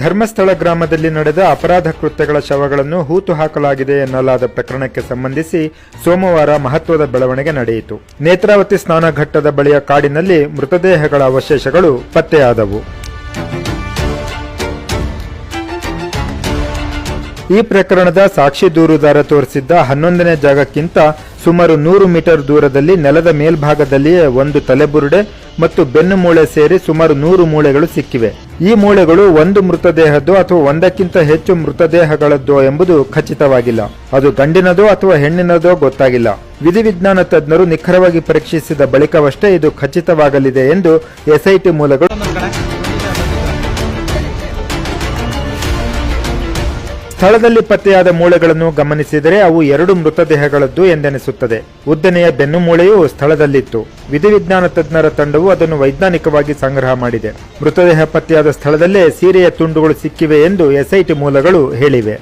ಧರ್ಮಸ್ಥಳ ಗ್ರಾಮದಲ್ಲಿ ನಡೆದ ಅಪರಾಧ ಕೃತ್ಯಗಳ ಶವಗಳನ್ನು ಹೂತು ಹಾಕಲಾಗಿದೆ ಎನ್ನಲಾದ ಪ್ರಕರಣಕ್ಕೆ ಸಂಬಂಧಿಸಿ ಸೋಮವಾರ ಮಹತ್ವದ ಬೆಳವಣಿಗೆ ನಡೆಯಿತು. ನೇತ್ರಾವತಿ ಸ್ನಾನಘಟ್ಟದ ಬಳಿಯ ಕಾಡಿನಲ್ಲಿ ಮೃತದೇಹಗಳ ಅವಶೇಷಗಳು ಪತ್ತೆಯಾದವು. ಈ ಪ್ರಕರಣದ ಸಾಕ್ಷಿ ದೂರುದಾರ ತೋರಿಸಿದ್ದ ಹನ್ನೊಂದನೇ ಜಾಗಕ್ಕಿಂತ ಸುಮಾರು ನೂರು ಮೀಟರ್ ದೂರದಲ್ಲಿ ನೆಲದ ಮೇಲ್ಭಾಗದಲ್ಲಿಯೇ ಒಂದು ತಲೆಬುರುಡೆ ಮತ್ತು ಬೆನ್ನು ಮೂಳೆ ಸೇರಿ ಸುಮಾರು ನೂರು ಮೂಳೆಗಳು ಸಿಕ್ಕಿವೆ. ಈ ಮೂಳೆಗಳು ಒಂದು ಮೃತದೇಹದ್ದು ಅಥವಾ ಒಂದಕ್ಕಿಂತ ಹೆಚ್ಚು ಮೃತದೇಹಗಳದ್ದು ಎಂಬುದು ಖಚಿತವಾಗಿಲ್ಲ. ಅದು ಗಂಡಿನದೋ ಅಥವಾ ಹೆಣ್ಣಿನದೋ ಗೊತ್ತಾಗಿಲ್ಲ. ವಿಧಿವಿಜ್ಞಾನ ತಜ್ಞರು ನಿಖರವಾಗಿ ಪರೀಕ್ಷಿಸಿದ ಬಳಿಕವಷ್ಟೇ ಇದು ಖಚಿತವಾಗಲಿದೆ ಎಂದು ಎಸ್ಐಟಿ ಮೂಲಗಳು ಸ್ಥಳದಲ್ಲಿ ಪತ್ತೆಯಾದ ಮೂಳೆಗಳನ್ನು ಗಮನಿಸಿದರೆ ಅವು ಎರಡು ಮೃತದೇಹಗಳದ್ದು ಎಂದೆನಿಸುತ್ತದೆ. ಉದ್ದನೆಯ ಬೆನ್ನು ಮೂಳೆಯು ಸ್ಥಳದಲ್ಲಿತ್ತು. ವಿಧಿವಿಜ್ಞಾನ ತಜ್ಞರ ತಂಡವು ಅದನ್ನು ವೈಜ್ಞಾನಿಕವಾಗಿ ಸಂಗ್ರಹ ಮಾಡಿದೆ. ಮೃತದೇಹ ಪತ್ತೆಯಾದ ಸ್ಥಳದಲ್ಲೇ ಸೀರೆಯ ತುಂಡುಗಳು ಸಿಕ್ಕಿವೆ ಎಂದು ಎಸ್ಐಟಿ ಮೂಲಗಳು ಹೇಳಿವೆ.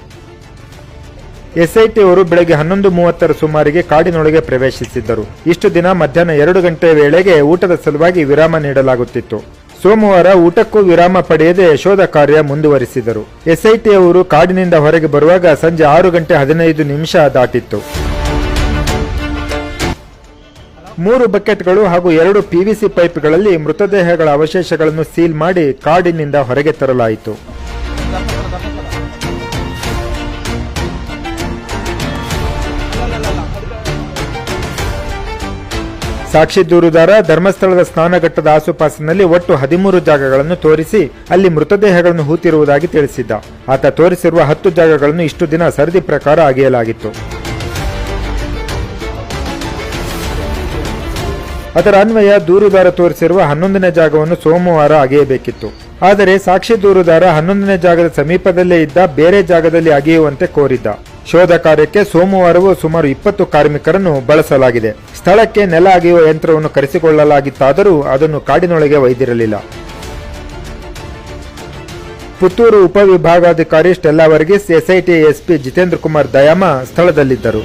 ಎಸ್ಐಟಿ ಅವರು ಬೆಳಗ್ಗೆ ಹನ್ನೊಂದು ಮೂವತ್ತರ ಸುಮಾರಿಗೆ ಕಾಡಿನೊಳಗೆ ಪ್ರವೇಶಿಸಿದ್ದರು. ಇಷ್ಟು ದಿನ ಮಧ್ಯಾಹ್ನ ಎರಡು ಗಂಟೆ ವೇಳೆಗೆ ಊಟದ ಸಲುವಾಗಿ ವಿರಾಮ ನೀಡಲಾಗುತ್ತಿತ್ತು. ಸೋಮವಾರ ಊಟಕ್ಕೂ ವಿರಾಮ ಪಡೆಯದೆ ಶೋಧ ಕಾರ್ಯ ಮುಂದುವರಿಸಿದರು. ಎಸ್ಐಟಿ ಅವರು ಕಾಡಿನಿಂದ ಹೊರಗೆ ಬರುವಾಗ ಸಂಜೆ ಆರು ಗಂಟೆ ಹದಿನೈದು ನಿಮಿಷ ದಾಟಿತ್ತು. ಮೂರು ಬಕೆಟ್ಗಳು ಹಾಗೂ ಎರಡು ಪಿವಿಸಿ ಪೈಪ್ಗಳಲ್ಲಿ ಮೃತದೇಹಗಳ ಅವಶೇಷಗಳನ್ನು ಸೀಲ್ ಮಾಡಿ ಕಾಡಿನಿಂದ ಹೊರಗೆ ತರಲಾಯಿತು. ಸಾಕ್ಷಿ ದೂರುದಾರ ಧರ್ಮಸ್ಥಳದ ಸ್ನಾನಘಟ್ಟದ ಆಸುಪಾಸಿನಲ್ಲಿ ಒಟ್ಟು ಹದಿಮೂರು ಜಾಗಗಳನ್ನು ತೋರಿಸಿ ಅಲ್ಲಿ ಮೃತದೇಹಗಳನ್ನು ಹೂತಿರುವುದಾಗಿ ತಿಳಿಸಿದ್ದ. ಆತ ತೋರಿಸಿರುವ ಹತ್ತು ಜಾಗಗಳನ್ನು ಇಷ್ಟು ದಿನ ಸರದಿ ಪ್ರಕಾರ ಅಗೆಯಲಾಗಿತ್ತು. ಅದರ ಅನ್ವಯ ದೂರುದಾರ ತೋರಿಸಿರುವ ಹನ್ನೊಂದನೇ ಜಾಗವನ್ನು ಸೋಮವಾರ ಅಗೆಯಬೇಕಿತ್ತು. ಆದರೆ ಸಾಕ್ಷಿ ದೂರುದಾರ ಹನ್ನೊಂದನೇ ಜಾಗದ ಸಮೀಪದಲ್ಲೇ ಇದ್ದ ಬೇರೆ ಜಾಗದಲ್ಲಿ ಅಗೆಯುವಂತೆ ಕೋರಿದ್ದ. ಶೋಧ ಕಾರ್ಯಕ್ಕೆ ಸೋಮವಾರವೂ ಸುಮಾರು ಇಪ್ಪತ್ತು ಕಾರ್ಮಿಕರನ್ನು ಬಳಸಲಾಗಿದೆ. ಸ್ಥಳಕ್ಕೆ ನೆಲ ಅಗೆಯುವ ಯಂತ್ರವನ್ನು ಕರೆಸಿಕೊಳ್ಳಲಾಗಿತ್ತಾದರೂ ಅದನ್ನು ಕಾಡಿನೊಳಗೆ ಒಯ್ದಿರಲಿಲ್ಲ. ಪುತ್ತೂರು ಉಪವಿಭಾಗಾಧಿಕಾರಿ Stella Varghese, SIT SP Jitendra Kumar Dayama ಸ್ಥಳದಲ್ಲಿದ್ದರು.